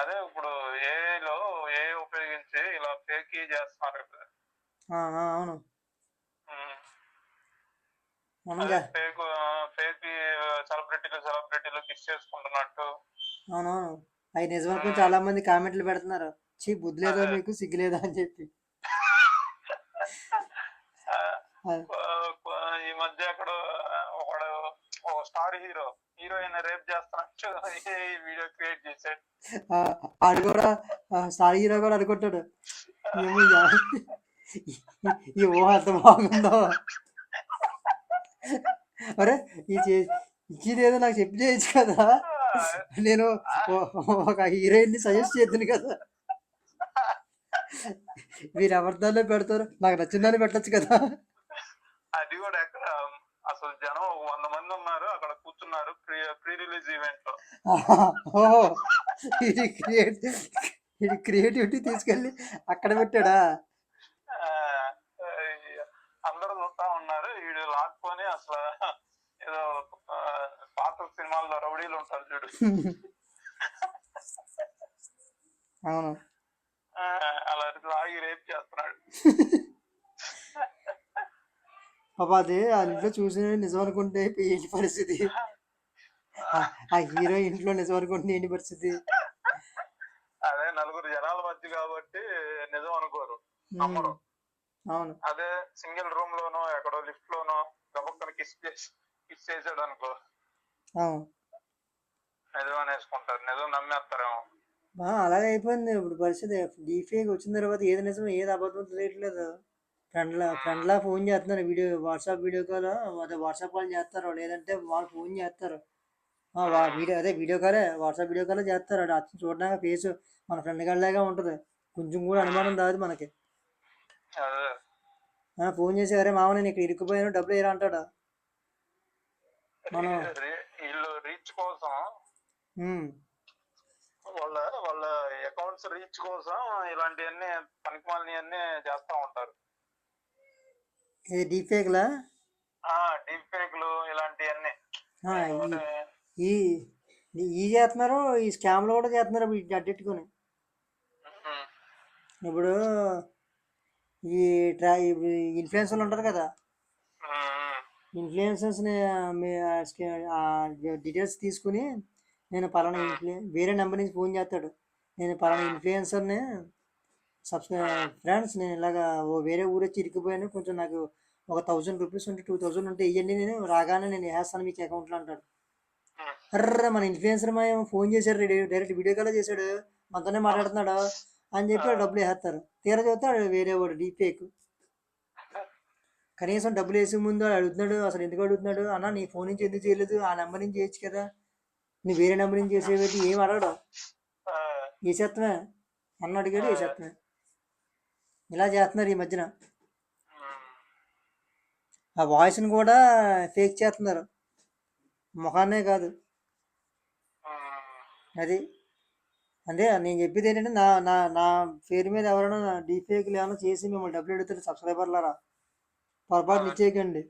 అదే ఇప్పుడు ఏఐలో ఏ ఉపయోగించి ఇలా ఫేక్ చేస్తున్నారు కదా. అవును. ఫేక్ ఫేక్ సెలబ్రిటీలు సెలబ్రిటీలు కిస్ చేసుకుంటున్నట్టు. అవునవును. అవి నిజమనుకుని చాలా మంది కామెంట్లు పెడుతున్నారు. చీ బుద్ధి లేదా. మీకు? సిగ్గు లేదా అని చెప్పి. ఈ మధ్య అక్కడ స్టార్ హీరో హీరోయిన్ రేప్ చేస్తున్నట్టు వీడియో క్రియేట్ చేశాడు? ఆడు కూడా స్టార్ హీరో కూడా అనుకుంటాడు. ఈ- ఊహ ఎంత బాగుందో. అరే ఈ ఇచ్చేదేదో నాకు చెప్పి చేయొచ్చు కదా. నేను ఒక హీరోయిన్ని సజెస్ట్ చేద్దును కదా. మీరు అబద్ధాల్లో పెడతారు? నాకు నచ్చిందని పెట్టచ్చు కదా. అది కూడా అసలు జనం ఒక వంద మంది ఉన్నారు. అక్కడ కూర్చున్నారు ప్రీ రిలీజ్ ఈవెంట్లో ఇది క్రియేట్ ఇది క్రియేటివిటీ తీసుకెళ్ళి అక్కడ పెట్టాడా? అందరూ చూస్తా ఉన్నారు. వీడు లాక్కొని అసలు ఏదో పాత సినిమాల్లో రౌడీలు ఉంటారు చూడు అవును ఆ, అలా లాగి రేప్ చేస్తున్నాడు పాపా అది ఆ ఇంట్లో చూసిన నిజం అనుకుంటే ఏంటి పరిస్థితి? ఆ- హీరో ఇంట్లో నిజం అనుకుంటే ఏంటి పరిస్థితి? అదే నలుగురు జనాల మధ్య కాబట్టి నిజం అనుకోరు నమ్మరు. అవును. అదే సింగిల్ రూమ్ లోనో ఎక్కడో లిఫ్ట్ లోనో గబక్కన కిస్ చేసి కిస్ చేసాడు అనుకో అవును. నిజం అనేసుకుంటారు నిజం నమ్మేస్తారేమో. అలాగే అయిపోయింది ఇప్పుడు పరిస్థితి. డీఫేక్ వచ్చిన తర్వాత ఏది నిజం ఏది అబద్ధం తెలియట్లేదు. ఫ్రెండ్లా ఫ్రెండ్లా ఫోన్ చేస్తున్నారు. వీడియో వాట్సాప్ వీడియో కాల్ అదే వాట్సాప్ కాల్ చేస్తారు. లేదంటే వాళ్ళు ఫోన్ చేస్తారు. వీడియో అదే వీడియో కాలే వాట్సాప్ వీడియో కాలే చేస్తారు. అది అచ్చం చూడడానికి ఫేస్ మన ఫ్రెండ్ గల్లాగా ఉంటుంది. కొంచెం కూడా అనుమానం రాదు మనకి. ఫోన్ చేసి అరే మామ నేను ఇక్కడ ఇరుక్కుపోయాను. డబ్బులు ఏరా అంటాడు. మనం రీచ్ కోసం వాళ్ళ వాళ్ళ అకౌంట్స్ రీచ్ కోసం ఇలాంటివన్నీ పనికిమాలినవి అన్ని చేస్తా ఉంటారు. ఇది డీఫేక్లా ఆ డీప్ ఫేక్లు ఇలాంటివన్నీ. ఈ ఈ చేస్తున్నారు ఈ స్కామ్లో కూడా చేస్తున్నారు వీటిని అడ్డెట్టుకొని. ఇప్పుడు ఈ ట్రా ఇన్ఫ్లుయెన్సర్లు ఉంటారు కదా? ఇన్ఫ్లుయెన్సర్స్ని మీ డీటెయిల్స్ తీసుకుని నేను పలానా ఇన్ఫ్లు వేరే నెంబర్ నుంచి ఫోన్ చేస్తాడు. నేను పలానా ఇన్ఫ్లుయెన్సర్ని సబ్స్క్రైబ్ ఫ్రెండ్స్ నేను ఇలాగా ఓ వేరే ఊరు వచ్చి ఇరికిపోయాను. కొంచెం నాకు ఒక థౌజండ్ రూపీస్ ఉంటే టూ థౌజండ్ ఉంటే ఇవ్వండి నేను రాగానే నేను వేస్తాను మీకు అకౌంట్లో అంటాడు. అర్ర మన ఇన్ఫ్లుయెన్సర్ మా ఫోన్ చేశాడు రెడీ- డైరెక్ట్ వీడియో కాల్ చేశాడు. మనతోనే మాట్లాడుతున్నాడు అని చెప్పి డబ్బులు వేస్తారు. తీరా చూస్తే వేరే వాడు డీపేక్ కనీసం డబ్బులు వేసే ముందు వాడు అడుగుతున్నాడు అసలు ఎందుకు అడుగుతున్నాడు? అన్న నీ ఫోన్ నుంచి ఎందుకు చేయలేదు? ఆ నెంబర్ నుంచి చేయొచ్చు కదా. నీ వేరే నెంబర్ నుంచి చేసేవి ఏం అడగడం? వేసేస్తామే అన్న అడిగాడు వేసేస్తామే ఇలా చేస్తున్నారు ఈ మధ్యన. ఆ వాయిస్ని కూడా ఫేక్ చేస్తున్నారు. ముఖాన్నే కాదు. అది. అంటే నేను చెప్పేది ఏంటంటే నా నా నా పేరు మీద ఎవరైనా డీఫేక్లు ఏమైనా చేసి మిమ్మల్ని డబ్బులు అడుగుతారు సబ్స్క్రైబర్లారా పొరపాటు ఇచ్చేయకండి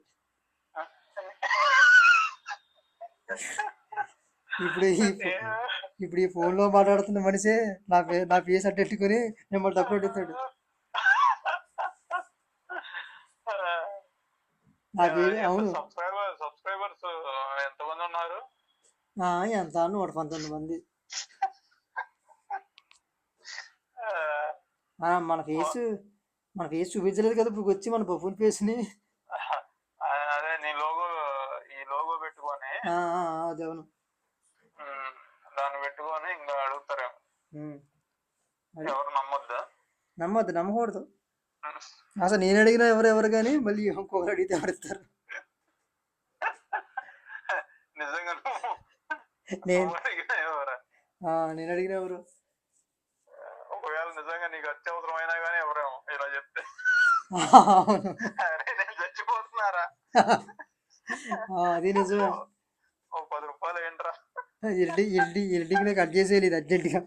ఇప్పుడు ఈ ఇప్పుడు ఈ ఫోన్లో మాట్లాడుతున్న మనిషే నా పే నా ఫేస్ అట్టెట్టుకుని మిమ్మల్ని డబ్బులు అడుగుతాడు నా పేరు అవును సబ్స్క్రైబర్ సబ్స్క్రైబర్స్ ఎంతమంది ఉన్నారు? ఆ, ఎంత? నూట పంతొమ్మిది మంది. మన ఫేస్ మన ఫేస్ చూపించలేదు కదా ఇప్పుడు వచ్చి మన బఫూన్ ఫేస్ని అదే నీ లోగో ఈ లోగో పెట్టుకొని. ఆ, ఆ, ఆ, అది అవును. ఉమ్, దాన్ని పెట్టుకొని ఇంకా అడుగుతారేమో. ఎవరు నమ్మొద్దా? నమ్మద్దు నమ్మకూడదు. అసలు నేను అడిగినా ఎవరు ఎవరు కానీ మళ్ళీ ఇంకొకరు అడిగితే నువ్వు? నేను అడిగినా ఎవరా? ఆ, నేను అడిగిన ఎవరు? ఒకవేళ నిజంగా నీకు అత్యవసరం అయినా కానీ ఎవరేమో ఇలా చెప్తే. నేను చచ్చిపోతున్నారా? అది నిజమే. ఓ పది రూపాయలు ఏంట్రా? ఎల్డి ఎల్డి ఎల్డికి కట్ చేసేయాలి ఇది అర్జెంటుగా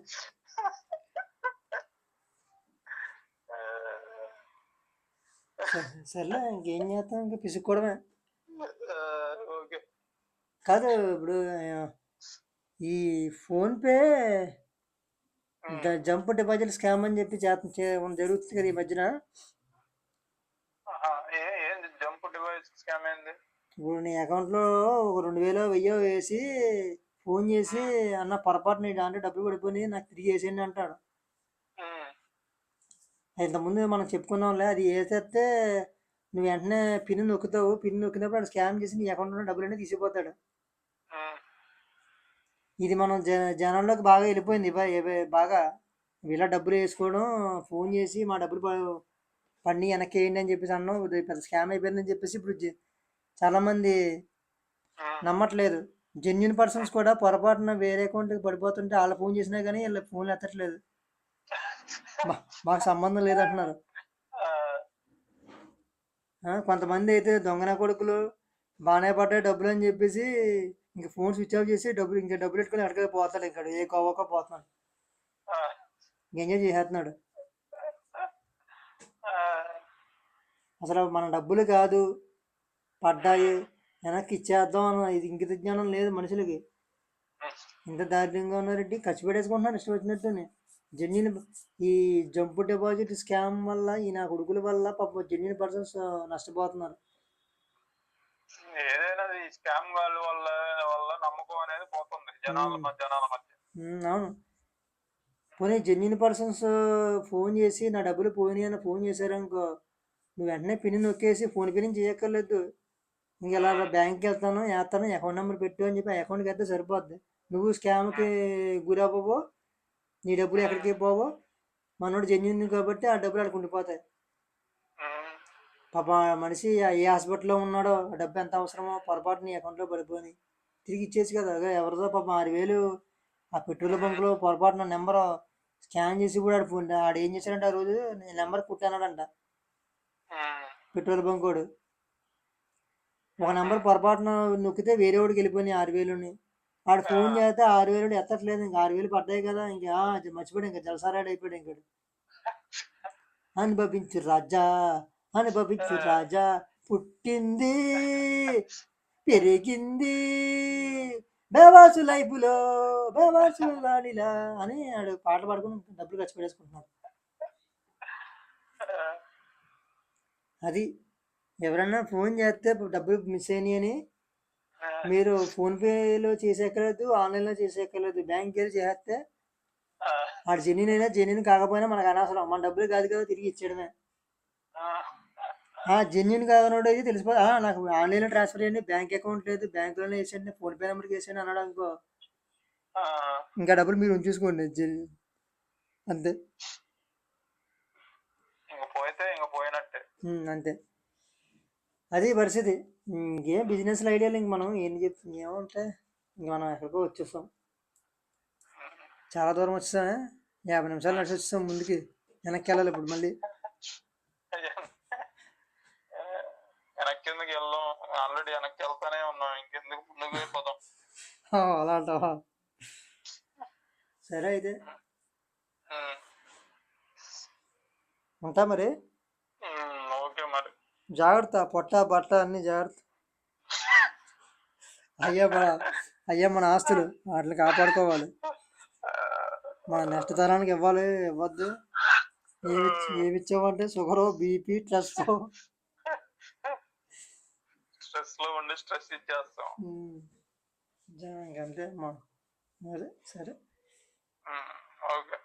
సరే- సర్లే ఇంకేం చేస్తాం? ఇంకా పిసుక్కోవడమే. ఓకే. కాదు ఇప్పుడు ఈ PhonePe um. Jump deposit scam అని చెప్పి చేత- చే- జరుగుతుంది కదా ఈ మధ్యన? జంప్ డివైస్ స్కామ్ ఏంది? ఇప్పుడు నీ అకౌంట్లో ఒక రెండు వేలు వెయ్యో వేసి ఫోన్ చేసి అన్న పొరపాటు నీ దాంట్లో డబ్బులు పడిపోయి నాకు తిరిగి వేసేయండి అంటాడు. ఇంతకుముందు మనం చెప్పుకున్నాంలే అది వేసేస్తే నువ్వు వెంటనే పిన్ నొక్కుతావు. పిన్ నొక్కినప్పుడు అది స్కామ్ చేసి నీ అకౌంట్లో డబ్బులన్నీ తీసిపోతాడు. ఇది మనం జ జనాల్లోకి బాగా వెళ్ళిపోయింది. బాగా ఇలా డబ్బులు వేసుకోవడం ఫోన్ చేసి మా డబ్బులు ప- పని వెనక్కి వేయండి అని చెప్పేసి అన్నాం. పెద్ద స్కామ్ అయిపోయిందని చెప్పేసి ఇప్పుడు చాలామంది. నమ్మట్లేదు. జెన్యున్ పర్సన్స్ కూడా పొరపాటున వేరే అకౌంట్కి పడిపోతుంటే వాళ్ళ ఫోన్ చేసినా కానీ వీళ్ళ ఫోన్లు ఎత్తట్లేదు. మాకు సంబంధం లేదంటున్నారు. కొంతమంది అయితే దొంగన కొడుకులు బాగానే పడ్డాయి డబ్బులు అని చెప్పేసి ఇంకా ఫోన్ స్విచ్ ఆఫ్ చేసి డబ్బులు ఇంకా డబ్బులు పెట్టుకొని ఎక్కడికి పోతాడు ఇక్కడ ఏ కోవక పోతున్నాడు. ఎంజాయ్ చేసేస్తున్నాడు. అసలు మన డబ్బులు కాదు పడ్డాయి వెనక్కి ఇచ్చేద్దాం అన్న ఇది ఇంకిత జ్ఞానం లేదు మనుషులకి. ఇంత దారుణంగా ఉన్నారంటే ఖర్చు పెట్టేసుకుంటున్నారు ఇష్టం వచ్చినట్టునే జెన్యున్ ఈ జంపు డిపాజిట్ స్కామ్ వల్ల ఈ నా కొడుకుల వల్ల పాప జెన్యున్ పర్సన్స్ నష్టపోతున్నారు. ఏదైనా ఈ స్కామ్ వాళ్ళ వల్ల వల్ల నమ్మకం అనేది పోతుంది జనాల. మధ్య జనాల మధ్య. అవును. పోనీ జెన్యున్ పర్సన్స్ ఫోన్ చేసి నా డబ్బులు పోయినాయి అని ఫోన్ చేశారనుకో నువ్వు వెంటనే పిన్ నొక్కేసి ఫోన్ పే నుంచి చేయక్కర్లేదు. ఇంక ఇలా బ్యాంక్కి వెళ్తాను వేస్తాను అకౌంట్ నెంబర్ పెట్టు అని చెప్పి అకౌంట్కి వెళ్తే సరిపోద్ది. నువ్వు స్కామ్కి గురి అవ్వవో నీ డబ్బులు ఎక్కడికి పోవో? మనోడు జెన్యున్ కాబట్టి ఆ డబ్బులు ఉమ్, పాప మనిషి ఏ హాస్పిటల్లో ఉన్నాడో ఆ డబ్బు ఎంత అవసరమో పొరపాటు నీ అకౌంట్లో పడిపోయి తిరిగి ఇచ్చేసి కదా ఎవరిదో పాపం ఆరు వేలు ఆ పెట్రోల్ బంక్లో పొరపాటున నెంబర్ స్కాన్ చేసి కూడా ఆడు ఫోన్ ఆడు ఏం చేశాడంటే ఆ రోజు? నెంబర్ కుట్టానాడంట. పెట్రోల్ బంక్ వాడు. ఒక నెంబర్ పొరపాటున నొక్కితే వేరే వాడికి వెళ్ళిపోయినాయి ఆరు వేలుని. ఆడు ఫోన్ చేస్తే ఆరు వేలు ఎత్తట్లేదు. ఇంకా ఆరు వేలు పడ్డాయి కదా. ఇంకా మర్చిపోయాడు. ఇంకా జలసారాడు అయిపోయాడు ఇంకాడు. అనుభవించు రాజా. అనుభవించు రాజా. పుట్టింది పెరిగింది. బేవాసు లైఫ్లో బేవాసు అని ఆడు పాటలు పాడుకుని డబ్బులు ఖర్చు పెట్టేసుకుంటున్నాడు. అది ఎవరన్నా ఫోన్ చేస్తే డబ్బులు మిస్ అయినాయి అని మీరు ఫోన్పేలో చేసేక్కర్లేదు ఆన్లైన్లో చేసేక్కర్లేదు బ్యాంక్ వెళ్ళి చేస్తే ఆడు జెన్యున్ అయినా జెన్యున్ కాకపోయినా మనకు అనవసరం. మన డబ్బులు కాదు కదా తిరిగి ఇచ్చేయడమే. జెన్యున్ కాదనోడు అయితే తెలిసిపో "ఆ, నాకు ఆన్లైన్లో ట్రాన్స్ఫర్ చేయండి బ్యాంక్ అకౌంట్ లేదు బ్యాంకులోనే వేసేయండి ఫోన్పే నెంబర్కి వేసేయండి అన్నాడు అనుకో. ఇంకా డబ్బులు మీరు ఉంచేసుకోండి అంతే. ఇంక పోయినట్టే. అంతే. అది పరిస్థితి. ఇంకేం బిజినెస్ ఐడియాలు ఇంక మనం ఏం చెప్తాం? ఏముంటాయి ఇంక మనం ఎక్కడికో వచ్చేస్తాం. చాలా దూరం వచ్చేసామే యాభై నిమిషాలు నడిచి వచ్చేసాం ముందుకి. వెనక్కి వెళ్ళాలి ఇప్పుడు మళ్ళీ. వెనక్కి కిందకి వెళ్దాం ఆల్రెడీ వెనక్కి వెళ్తానే ఉన్నాం. ఇంకెందుకు ముందుకు ఆ, అలా అంటావా? సరే అయితే. ఉంటా మరి. జాగ్రత్త పొట్ట బట్ట అన్ని జాగ్రత్త. అయ్యా మన అయ్యా మన ఆస్తులు వాటిని కాపాడుకోవాలి. మన నెక్స్ట్ తరానికి ఇవ్వాలి ఇవ్వద్దు. ఏమి ఏమి ఇచ్చామంటే షుగరు బీపీ ట్రస్ట్ స్ట్రెస్లో ఉండి స్ట్రెస్ ఇచ్చేస్తాం. ఇంకంతే సరే సరే. ఉమ్.